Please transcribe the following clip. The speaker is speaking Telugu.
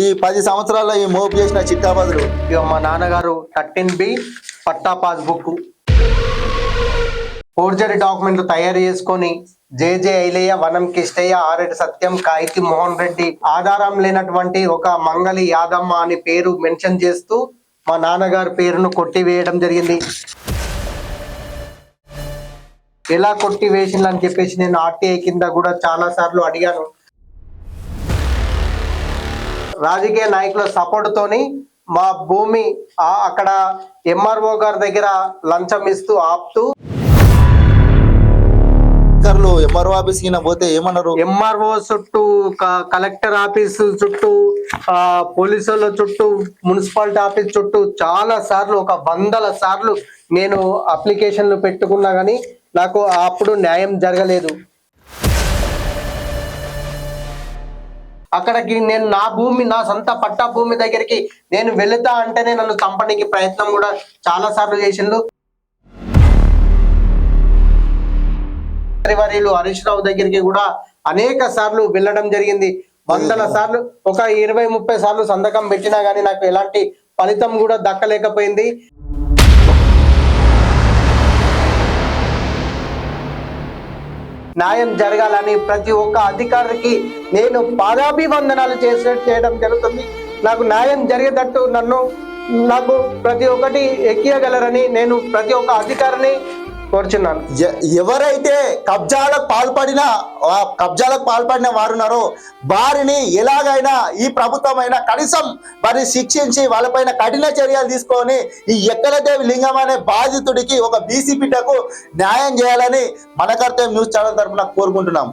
ఈ పది సంవత్సరాల్లో ఈ మోపు చేసిన చిట్టాబాదులు ఇక మా నాన్నగారు thirteen B patta passbook. Forgery డాక్యుమెంట్లు తయారు చేసుకొని జేజే ఐలయ్య వనం కిష్టయ్య ఆరెడ్డి సత్యం కాయితి మోహన్ రెడ్డి ఆధారం లేనటువంటి ఒక మంగళి యాదమ్మ అని పేరు మెన్షన్ చేస్తూ మా నాన్నగారి పేరును కొట్టివేయడం జరిగింది. ఎలా కొట్టి వేసిందని చెప్పేసి నేను ఆర్టీఐ కింద కూడా చాలా సార్లు అడిగాను. రాజకీయ నాయకుల సపోర్ట్ తోని మా భూమి అక్కడ ఎంఆర్ఓ గారి దగ్గర లంచం ఇస్తూ ఆపుతూ అధికారులు ఎంఆర్ఓ ఆఫీస్ పోతే ఏమన్నారు? ఎంఆర్ఓ చుట్టూ కలెక్టర్ ఆఫీసు చుట్టూ ఆ, పోలీసుల చుట్టూ మున్సిపాలిటీ ఆఫీస్ చుట్టూ చాలా సార్లు ఒక వందల సార్లు నేను అప్లికేషన్లు పెట్టుకున్నా కానీ నాకు అప్పుడు న్యాయం జరగలేదు. అక్కడికి నేను నా భూమి నా సొంత పట్టా భూమి దగ్గరికి నేను వెళుతా అంటేనే నన్ను చంపడానికి ప్రయత్నం కూడా చాలా సార్లు చేసిండు. వర్యులు హరీష్ రావు దగ్గరికి కూడా అనేక సార్లు వెళ్ళడం జరిగింది. వందల సార్లు ఒక ఇరవై ముప్పై సార్లు సంతకం పెట్టినా గానీ నాకు ఎలాంటి ఫలితం కూడా దక్కలేకపోయింది. న్యాయం జరగాలని ప్రతి ఒక్క అధికారికి నేను పాదాభివందనాలు చేసే చేయడం జరుగుతుంది. నాకు న్యాయం జరిగేటట్టు నన్ను నాకు ప్రతి ఒక్కటి ఎక్కియగలరని నేను ప్రతి ఒక్క అధికారిని కోరుచున్నాను. ఎ- ఎవరైతే కబ్జాలకు పాల్పడిన కబ్జాలకు పాల్పడిన వారున్నారో వారిని ఎలాగైనా ఈ ప్రభుత్వమైనా కనీసం వారిని శిక్షించి వాళ్ళపైన కఠిన చర్యలు తీసుకొని ఈ ఎక్కలదేవి లింగం అనే బాధితుడికి ఒక బీసీ బిడ్డకు న్యాయం చేయాలని మన కర్తవ్యం న్యూస్ ఛానల్ తరఫున కోరుకుంటున్నాం.